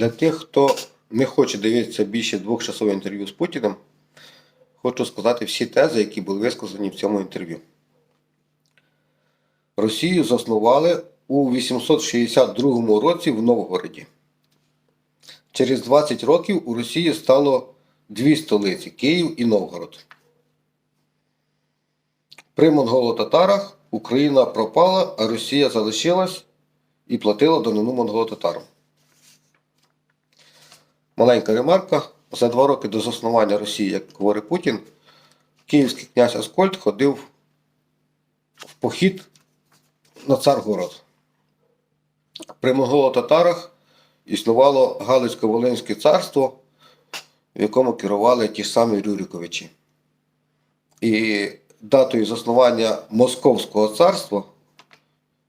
Для тих, хто не хоче дивитися більше двохчасове інтерв'ю з Путіним, хочу сказати всі тези, які були висказані в цьому інтерв'ю. Росію заснували у 862 році в Новгороді. Через 20 років у Росії стало дві столиці Київ і Новгород. При монголо-татарах Україна пропала, а Росія залишилась і платила данину монголо-татарам. Маленька ремарка. За два роки до заснування Росії, як говорить Путін, київський князь Аскольд ходив в похід на Царгород. При монголо-татарах існувало Галицько-Волинське царство, в якому керували ті самі Рюриковичі. І датою заснування Московського царства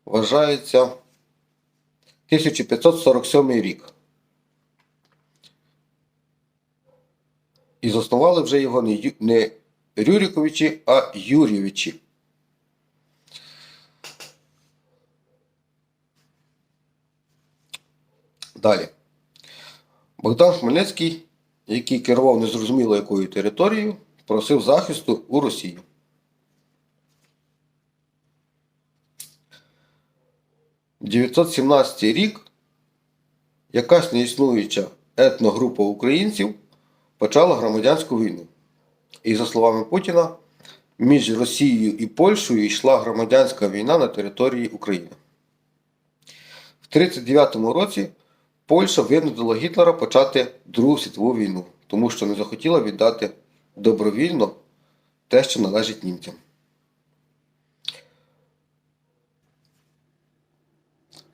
вважається 1547 рік. І заснували вже його не, Рюриковичі, а Юрійовичі. Далі. Богдан Хмельницький, який керував незрозуміло якою територією, просив захисту у Росію. – 917 рік якась неіснуюча етногрупа українців почала громадянську війну. І, за словами Путіна, між Росією і Польщею йшла громадянська війна на території України. В 1939 році Польща винудила Гітлера почати Другу світову війну, тому що не захотіла віддати добровільно те, що належить німцям.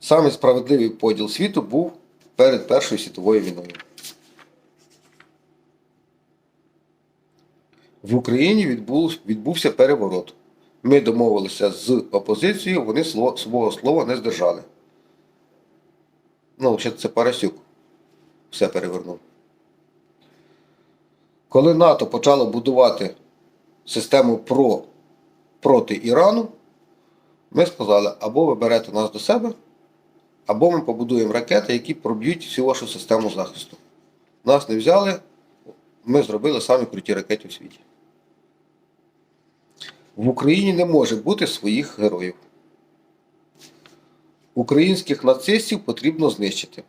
Саме справедливий поділ світу був перед Першою світовою війною. В Україні відбув, відбувся переворот. Ми домовилися з опозицією, вони слово, свого слова не здержали. Ну, ще це Парасюк все перевернув. Коли НАТО почало будувати систему ПРО проти Ірану, ми сказали, або ви берете нас до себе, або ми побудуємо ракети, які проб'ють всю вашу систему захисту. Нас не взяли, ми зробили самі круті ракети у світі. В Україні не може бути своїх героїв. Українських нацистів потрібно знищити.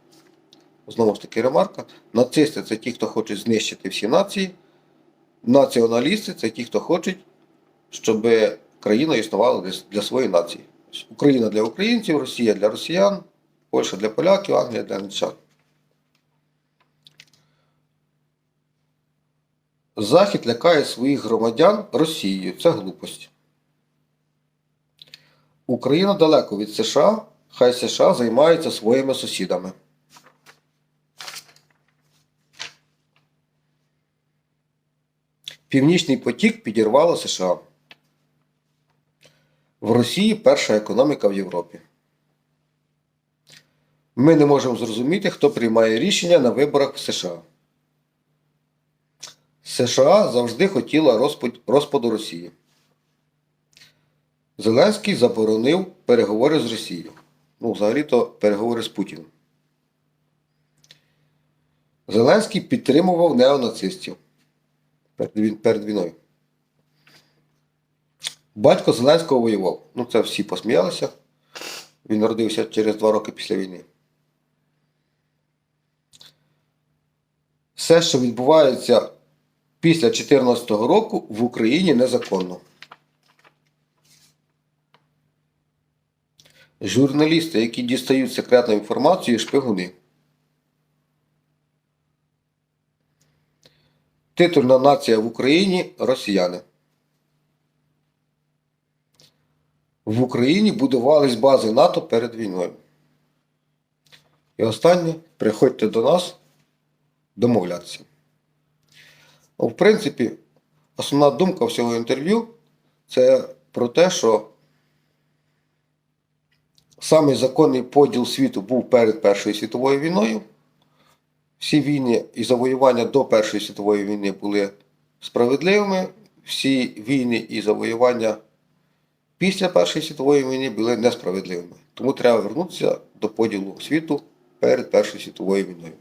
Знову ж таки, ремарка. Нацисти це ті, хто хочуть знищити всі нації. Націоналісти це ті, хто хочуть, щоб країна існувала для- своєї нації. Україна для українців, Росія для росіян, Польща для поляків, Англія для англічан. Захід лякає своїх громадян Росією. Це глупость. Україна далеко від США, хай США займаються своїми сусідами. Північний потік підірвало США. В Росії перша економіка в Європі. Ми не можемо зрозуміти, хто приймає рішення на виборах в США. США завжди хотіла розпаду Росії. Зеленський заборонив переговори з Росією. Ну, взагалі-то переговори з Путіним. Зеленський підтримував неонацистів перед, війною. Батько Зеленського воював. Ну, це всі посміялися. Він народився через два роки після війни. Все, що відбувається після 2014 року, в Україні незаконно. Журналісти, які дістають секретну інформацію, шпигуни. Титульна нація в Україні росіяни. В Україні будувались бази НАТО перед війною. І останнє, приходьте до нас домовлятися. В принципі, основна думка всього інтерв'ю це про те, що самий законний поділ світу був перед Першою світовою війною. Всі війни і завоювання до Першої світової війни були справедливими. Всі війни і завоювання після Першої світової війни були несправедливими. Тому треба вернутися до поділу світу перед Першою світовою війною.